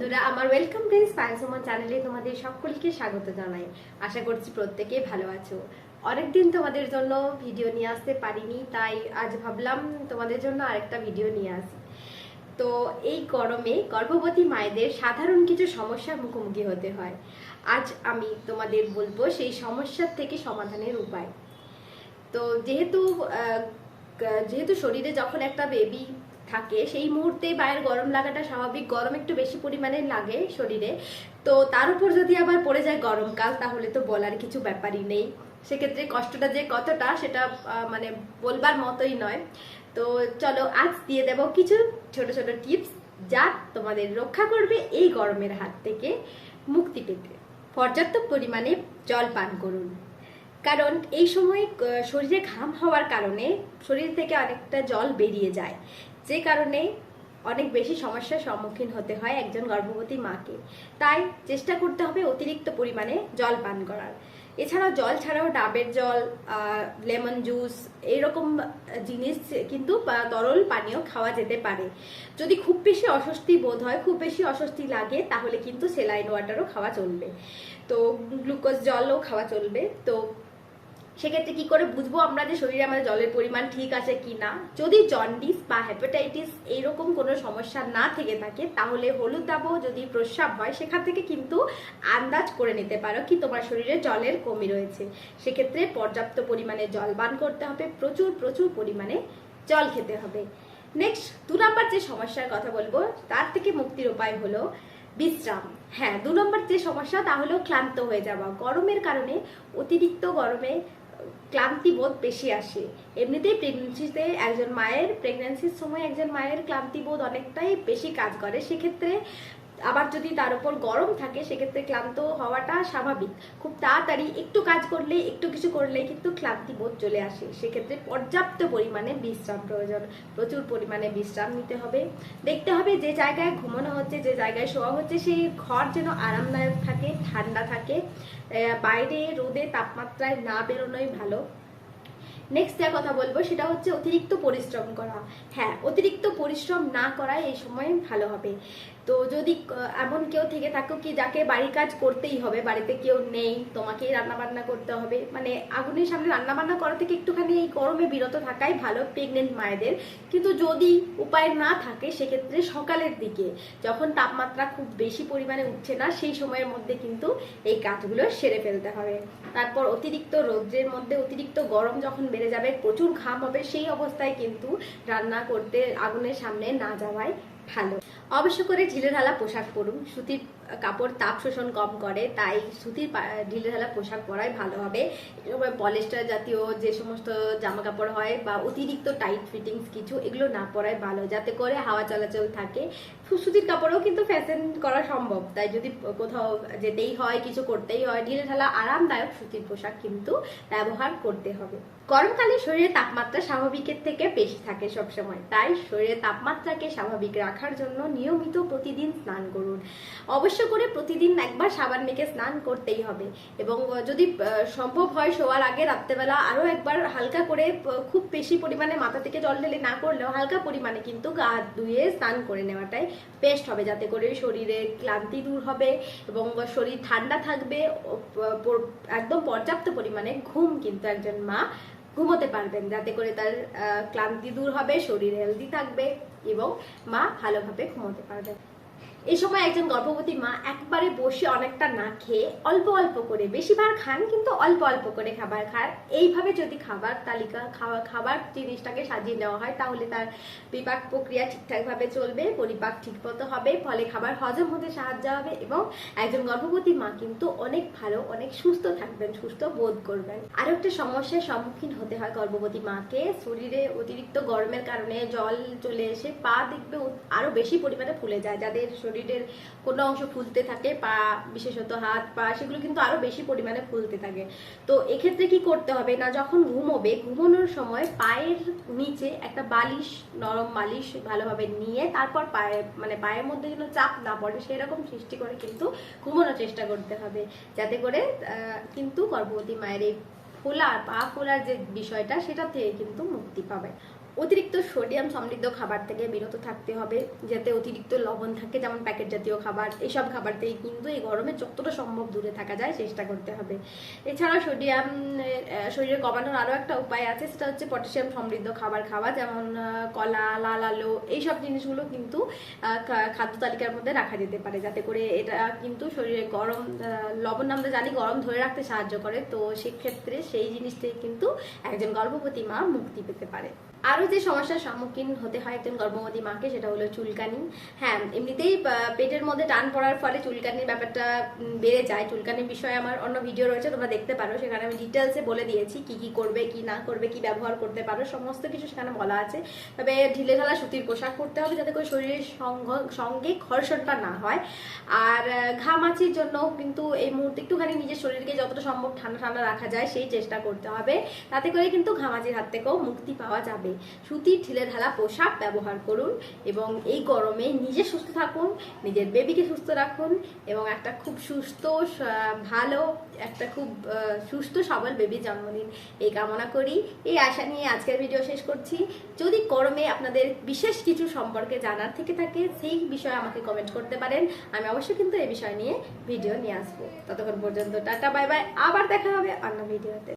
বন্ধুরা, আমার welcome Prince পায়সমন চ্যানেলে তোমাদের সকলকে স্বাগত জানাই। আশা করছি প্রত্যেকে ভালো আছো। অনেকদিন তোমাদের জন্য ভিডিও নিয়ে আসতে পারিনি, তাই আজ ভাবলাম তোমাদের জন্য আরেকটা ভিডিও নিয়ে আসি। তো এই গরমে গর্ভবতী মায়েদের সাধারণ কিছু সমস্যার মুখোমুখি হতে হয়। আজ আমি তোমাদের বলব সেই সমস্যার থেকে সমাধানের উপায়। তো যেহেতু যেহেতু শরীরে যখন একটা বেবি থাকে, সেই মুহূর্তে বাইরের গরম লাগাটা স্বাভাবিক। গরম একটু বেশি পরিমাণে লাগে শরীরে। তো তার উপর যদি আবার পড়ে যায় গরমকাল, তাহলে তো বলার কিছু ব্যাপারই নেই। সেক্ষেত্রে কষ্টটা যে কতটা, সেটা মানে বলবার মতোই নয়। তো চলো, আজ দিয়ে দেব কিছু ছোট ছোট টিপস যা তোমাদের রক্ষা করবে এই গরমের হাত থেকে মুক্তি পেতে। পর্যাপ্ত পরিমাণে জল পান করুন। কারণ এই সময় শরীরে ঘাম হওয়ার কারণে শরীর থেকে অনেকটা জল বেরিয়ে যায়। যে কারণে অনেক বেশি সমস্যার সম্মুখীন হতে হয় একজন গর্ভবতী মাকে। তাই চেষ্টা করতে হবে অতিরিক্ত পরিমাণে জল পান করার। এছাড়াও জল ছাড়াও ডাবের জল লেমন জুস এইরকম জিনিস কিন্তু তরল পানীয় খাওয়া যেতে পারে। যদি খুব বেশি অস্বস্তি বোধ হয়, খুব বেশি অস্বস্তি লাগে, তাহলে কিন্তু সেলাইন ওয়াটারও খাওয়া চলবে। তো গ্লুকোজ জলও খাওয়া চলবে। তো সেক্ষেত্রে কি করে বুঝব আমরা যে শরীরে আমাদের জলের পরিমাণ ঠিক আছে কি না? যদি জন্ডিস বা হ্যাপাটাইটিস এইরকম কোনো সমস্যা না থেকে থাকে, তাহলে হলুদ দাবো যদি প্রস্রাব হয়, সেখান থেকে কিন্তু আন্দাজ করে নিতে পারো কি তোমার শরীরে জলের কমি রয়েছে। সেক্ষেত্রে পর্যাপ্ত পরিমাণে জল পান করতে হবে, প্রচুর প্রচুর পরিমাণে জল খেতে হবে। নেক্সট দু নাম্বার যে সমস্যার কথা বলব, তার থেকে মুক্তির উপায় হলো বিশ্রাম। হ্যাঁ দু নম্বর যে সমস্যা, তা হলো ক্লান্ত হয়ে যাওয়া। গরমের কারণে অতিরিক্ত গরমে ক্লান্তি বোধ বেশি আসে। এমনিতেই প্রেগনেন্সিতে একজন মায়ের প্রেগনেন্সির সময় একজন মায়ের ক্লান্তি বোধ অনেকটাই বেশি কাজ করে। সেক্ষেত্রে আবার যদি তার উপর গরম থাকে, সেক্ষেত্রে ক্লান্ত হওয়াটা স্বাভাবিক। খুব তাড়াতাড়ি একটু কাজ করলে, একটু কিছু করলে কিন্তু ক্লান্তি বোধ চলে আসে। সেক্ষেত্রে পর্যাপ্ত পরিমাণে বিশ্রাম প্রয়োজন। প্রচুর পরিমাণে বিশ্রাম নিতে হবে। দেখতে হবে যে জায়গায় ঘুমানো হচ্ছে, যে জায়গায় শোয়া হচ্ছে সেই ঘর যেন আরামদায়ক থাকে, ঠান্ডা থাকে। বাইরে রোদে তাপমাত্রায় না বেরোনোই ভালো। নেক্সট যে কথা বলব, সেটা হচ্ছে অতিরিক্ত পরিশ্রম করা। হ্যাঁ অতিরিক্ত পরিশ্রম না করাই এই সময় ভালো হবে। তো যদি এমন কেউ থেকে থাকো কি যাকে বাড়ির কাজ করতেই হবে, বাড়িতে কেউ নেই, তোমাকেই রান্না বান্না করতে হবে। মানে আগুনের সামনে রান্না বান্না করা থেকে একটুখানি এই গরমে বিরত থাকাই ভালো প্রেগনেন্ট মায়েদের। কিন্তু যদি উপায় না থাকে সেক্ষেত্রে সকালের দিকে, যখন তাপমাত্রা খুব বেশি পরিমাণে উঠছে না, সেই সময়ের মধ্যে কিন্তু এই কাজগুলো সেরে ফেলতে হবে। তারপর অতিরিক্ত রৌদ্রের মধ্যে অতিরিক্ত গরম যখন বেড়ে যাবে, প্রচুর ঘাম হবে, সেই অবস্থায় কিন্তু রান্না করতে আগুনের সামনে না যাওয়াই ভালো। অবশ্য করে ঢিলেঢালা পোশাক পরুন। সুতির কাপড় তাপ শোষণ কম করে, তাই সুতির ঢিলেঢালা পোশাক পরাই ভালো হবে। এরকম পলিস্টার জাতীয় যে সমস্ত জামা কাপড় হয় বা অতিরিক্ত টাইট ফিটিংস কিছু, এগুলো না পরাই ভালো, যাতে করে হাওয়া চলাচল থাকে। সুতির কাপড়ও কিন্তু ফ্যাশন করা সম্ভব। তাই যদি কোথাও যেতেই হয়, কিছু করতেই হয় ঢিলেঢালা আরামদায়ক সুতির পোশাক কিন্তু ব্যবহার করতে হবে। গরমকালে শরীরের তাপমাত্রা স্বাভাবিকের থেকে বেশি থাকে সবসময়। তাই শরীরের তাপমাত্রাকে স্বাভাবিক রাখার জন্য নিয়মিত প্রতিদিন স্নান করুন। অবশ্য করে প্রতিদিন একবার সাবান মেখে স্নান করতেই হবে এবং যদি সম্ভব হয় শোয়ার আগে রাত্রেবেলা আরও একবার হালকা করে খুব বেশি পরিমাণে মাথা থেকে জল ঢেলে না করলেও হালকা পরিমাণে কিন্তু গা ধুয়ে স্নান করে নেওয়াটাই বেস্ট হবে যাতে করে শরীরের ক্লান্তি দূর হবে এবং শরীর ঠান্ডা থাকবে। একদম পর্যাপ্ত পরিমাণে ঘুম কিন্তু একজন মা ঘুমোতে পারবেন যাতে করে তার ক্লান্তি দূর হবে, শরীর হেলদি থাকবে এবং মা ভালোভাবে ঘুমোতে পারবেন। এই সময় একজন গর্ভবতী মা একবারে বসে অনেকটা না খেয়ে অল্প অল্প করে বেশিবার খান, কিন্তু অল্প অল্প করে খাবার খান। এইভাবে যদি খাবার তালিকা খাওয়া, খাবার জিনিসটাকে সাজিয়ে নেওয়া হয়, তাহলে তার বিপাক প্রক্রিয়া ঠিকঠাকভাবে চলবে, পরিপাক ঠিকমতো হবে, ফলে খাবার হজম হতে সাহায্য হবে এবং একজন গর্ভবতী মা কিন্তু অনেক ভালো, অনেক সুস্থ থাকবেন, সুস্থ বোধ করবেন। আরও একটা সমস্যার সম্মুখীন হতে হয় গর্ভবতী মাকে। শরীরে অতিরিক্ত গরমের কারণে জল চলে এসে পা দেখবে ও- আরও বেশি পরিমাণে ফুলে যায়, যাদের শরীরের কোনো অংশ ফুলতে থাকে, পা, বিশেষত হাত, পা, সেগুলো কিন্তু আরও বেশি পরিমাণে ফুলতে থাকে। তো এক্ষেত্রে কি করতে হবে না, যখন ঘুমোবে, ঘুমানোর সময় পায়ের নিচে একটা বালিশ, নরম বালিশ ভালোভাবে নিয়ে তারপর পায়ে মানে পায়ের মধ্যে যেন চাপ না পড়ে, সেরকম সৃষ্টি করে কিন্তু ঘুমানোর চেষ্টা করতে হবে। যাতে করে কিন্তু গর্ভবতী মায়ের এই ফোলা, পা ফোলার যে বিষয়টা, সেটা থেকে কিন্তু মুক্তি পাবে। অতিরিক্ত সোডিয়াম সমৃদ্ধ খাবার থেকে বিরত থাকতে হবে, যাতে অতিরিক্ত লবণ থাকে, যেমন প্যাকেট জাতীয় খাবার এইসব খাবার থেকে কিন্তু এই গরমে যতটা সম্ভব দূরে থাকা যায় চেষ্টা করতে হবে। এছাড়া সোডিয়াম শরীরে কমানোর আরও একটা উপায় আছে, সেটা হচ্ছে পটাশিয়াম সমৃদ্ধ খাবার খাওয়া, যেমন কলা, লাল আলো, এইসব জিনিসগুলো কিন্তু খাদ্য তালিকার মধ্যে রাখা যেতে পারে, যাতে করে এটা কিন্তু শরীরে গরম লবণ আমরা জানি গরম ধরে রাখতে সাহায্য করে, তো সেক্ষেত্রে সেই জিনিস থেকে কিন্তু একজন গর্ভবতী মা মুক্তি পেতে পারে। আরও যে সমস্যার সম্মুখীন হতে হয় একজন গর্ভবতী মাকে, সেটা হলো চুলকানি। হ্যাঁ এমনিতেই পেটের মধ্যে টান পড়ার ফলে চুলকানির ব্যাপারটা বেড়ে যায়। চুলকানির বিষয়ে আমার অন্য ভিডিও রয়েছে, তোমরা দেখতে পারো। সেখানে আমি ডিটেলসে বলে দিয়েছি কি কি করবে, কি না করবে, কি ব্যবহার করতে পারো। সমস্ত কিছু সেখানে বলা আছে। তবে ঢিলে ঢালা সুতির পোশাক পরতে হবে যাতে করে শরীরের সঙ্গ- ঘর্ষণটা না হয়। আর ঘামাচির জন্য কিন্তু এই মুহূর্তে একটুখানি নিজের শরীরকে যতটা সম্ভব ঠান্ডা ঠান্ডা রাখা যায়, সেই চেষ্টা করতে হবে। তাতে করে কিন্তু ঘামাচির হাত থেকেও মুক্তি পাওয়া যাবে। সুতির ঢিলে ঢালা পোশাক ব্যবহার করুন এবং এই গরমে নিজে সুস্থ থাকুন, নিজের বেবিকে সুস্থ রাখুন এবং একটা খুব সুস্থ ভালো, একটা খুব সুস্থ, সবল বেবি জন্মদিন এই কামনা করি। এই আশা নিয়ে আজকের ভিডিও শেষ করছি। যদি গরমে আপনাদের বিশেষ কিছু সম্পর্কে জানার থেকে থাকে, সেই বিষয়ে আমাকে কমেন্ট করতে পারেন। আমি অবশ্যই কিন্তু এই বিষয় নিয়ে ভিডিও নিয়ে আসব। ততক্ষণ পর্যন্ত টাটা বাই বাই আবার দেখা হবে অন্য ভিডিওতে